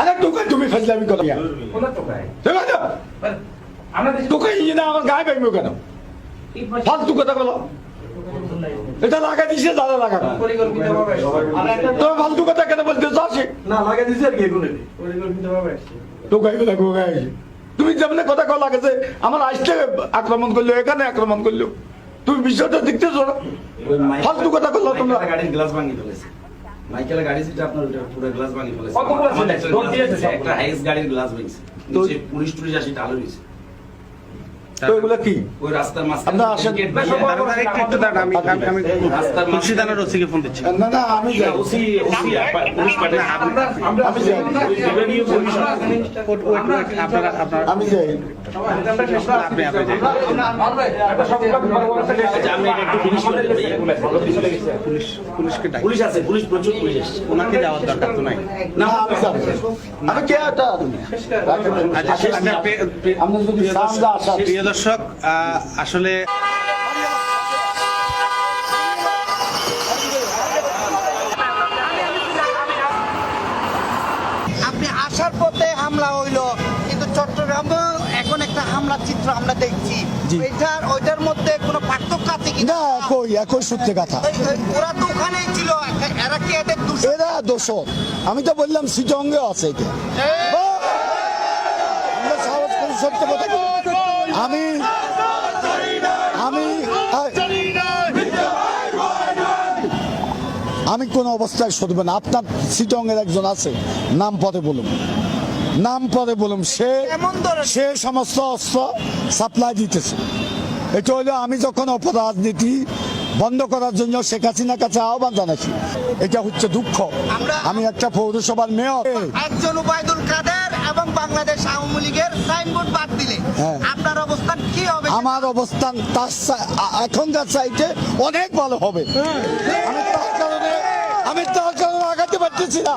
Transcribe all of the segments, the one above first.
আরে টোকাই তুমি ফাজলামি কথা কোথার টোকায়? দেখা যাও আমরা দেশে টোকাই না আমার গায়ে পাইবো কেন? ফালতু কথা বলো। এটা লাগা দিছে দাদা লাগা। পরিকল্পিতভাবে আসছে। তো ফালতু কথা কেন বলতে চাচ্ছি না লাগাই দিছে আর কি এগুলো টোকাই বলে গোগাই তুমি যেমন কথা কল লাগেছে আমার আসতে আক্রমণ করল এখানে আক্রমণ করল। তুমি বিষয়টা দেখতেছো? না ফালতু কথা বলল তোমরা। গাড়ির গ্লাস ভাঙি মাইকেলের গাড়ি সেটা আপনার ওটা পুরো গ্লাস ভাঙি ফেলেছে? আমাদের একটা দৌড় দিয়েছে একটা হাইস গাড়ির গ্লাস ভেঙেছে। পুলিশ টুলিশ আসি আলো দিয়েছে তো এগুলো কি? ওই রাস্তার মাঝখানে আসেন। gate না, ভেঙে- সব বড় বড় একটু একটু দাঁড়ান, আমি আমি আমি রাস্তার মাঝখানে- ওসিকে ফোন দিচ্ছি। না না আমি যাই। ওসি ওসি পুলিশ পাঠিয়ে। আমরা- আমরা- আমি যাই। Revenue commission. Wait, wait, wait, আপনারা আপনারা আমি যাই। আমরা শেষ না। আপনি আপনি যান। একটা সবগুলো বড় বড় একটা দেশ। আমি একটু finish করে দিই। চলে গেছে। পুলিশ পুলিশকে ডাক। পুলিশ আছে পুলিশ প্রচুর পুলিশ এসছে। ওনাকে যাওয়ার দরকার তো নাই। না আমি যাব। আমি কে এটা? আচ্ছা প্রিয়- প্রিয়- যদি সামনে আসা প্রিয় দর্শক আসলে আপনি আসার পথে হামলা হইল কিন্তু চট্টগ্রামে এখন একটা হামলার চিত্র আমরা দেখছি। এটার ওইটার মধ্যে কোনো পার্থক্য আছে কি না কই একই সত্যি কথা। ওরা তো ওখানেই ছিল এরা কি এদের দুশো এরা দোষর আমি তো বললাম সিটঙ্গে আছে এটা। আমরা সাহস করে সত্য কথা। আমি আমি আমি কোন অবস্থায় শুধু না। আপনার সিটংয়ের একজন আছে নাম পদে বলুন। নাম পদে বলুন সে? সে সমস্ত অস্ত্র সাপ্লাই দিতেছে। এটা হলো আমি যখন অপরাজনীতি বন্ধ করার জন্য শেখ হাসিনার কাছে আহ্বান জানাচ্ছি। এটা হচ্ছে দুঃখ। আমি একটা পৌরসভার মেয়র। একজন উবায়দুল কাদের এবং বাংলাদেশ আওয়ামী লীগের সাইনবোর্ড বাদ দিলে হ্যাঁ। আপনার অবস্থান কি হবে? আমার অবস্থান তার এখনকার সাইটে অনেক ভালো হবে। আমি তার কারণে আমি তার কারণে আগাতে পারতেছি না।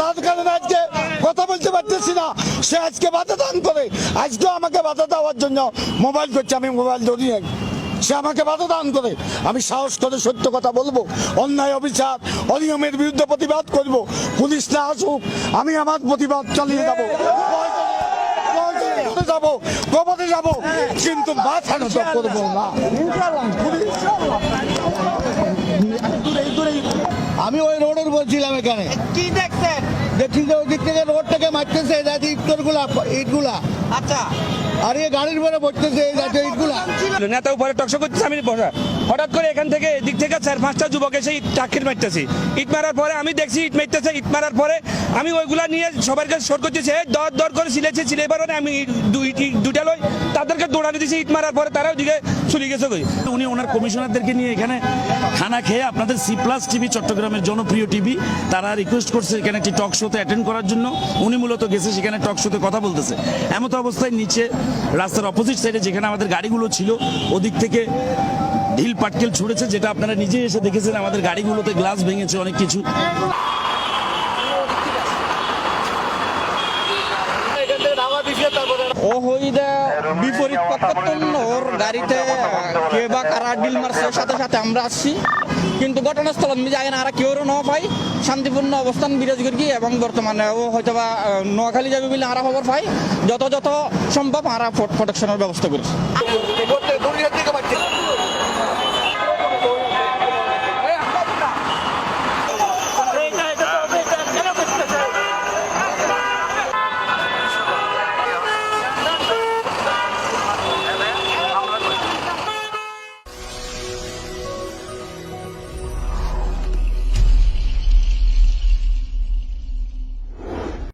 তার কারণে আজকে কথা বলতে পারতেছি না। সে আজকে বাধা দান করে। আজকে আমাকে বাধা দেওয়ার জন্য মোবাইল করছে। আমি মোবাইল ধরি সে আমাকে বাধা দান করে। আমি সাহস করে সত্য কথা বলব অন্যায় অবিচার অনিয়মের বিরুদ্ধে প্রতিবাদ করব। পুলিশ না আসুক আমি আমার প্রতিবাদ চালিয়ে যাব। যাব গোপনে যাব কিন্তু মাথা নত করব না। আমি ওই রোডের বলছিলাম এখানে। কি দেখছেন? দেখছি যে ওই দিক থেকে রোড থেকে মারতেছে এই জাতীয় ইটগুলা ইটগুলা। আচ্ছা। আর এই গাড়ির উপরে পড়তেছে এই জাতীয় ইটগুলা। নেতা উপরে টকশো করতেছে আমি বসা হঠাৎ করে এখান থেকে এদিক থেকে চার পাঁচটা যুবক এসে ইট টাকির মারতেছি। ইট মারার পরে আমি দেখছি ইট মারতেছে ইট মারার পরে আমি ওইগুলা নিয়ে সবার কাছে শোট করতেছি দর দর করে সিলেছে সিলে পারে আমি দৌড়ানো দিয়েছি ইট মারার পরে তারা ওদিকে চলে গেছে কই? উনি ওনার কমিশনারদেরকে নিয়ে এখানে খানা খেয়ে আপনাদের সি প্লাস টিভি চট্টগ্রামের জনপ্রিয় টিভি তারা রিকোয়েস্ট করছে এখানে একটি টক শোতে অ্যাটেন্ড করার জন্য। উনি মূলত গেছে সেখানে টক শোতে কথা বলতেছে। এমত অবস্থায় নিচে, রাস্তার অপোজিট সাইডে যেখানে আমাদের গাড়িগুলো ছিল, ওদিক থেকে ঢিল পাটকেল ছুড়েছে, যেটা আপনারা নিজেই এসে দেখেছেন, আমাদের গাড়িগুলোতে গ্লাস ভেঙেছে অনেক কিছু। ও হইদা বিপরীত পক্ষতন ওর গাড়িতে কে বা কারা ডিল মারছে, সাথে সাথে আমরা আসছি। কিন্তু ঘটনাস্থল আমি যাই না আর কেউ ন পাই শান্তিপূর্ণ অবস্থান বিরাজ করি এবং বর্তমানে ও হয়তো বা নোয়াখালী যাবে বলে আরা খবর পাই যত যত সম্ভব আরা প্রোটেকশনের ব্যবস্থা করছি।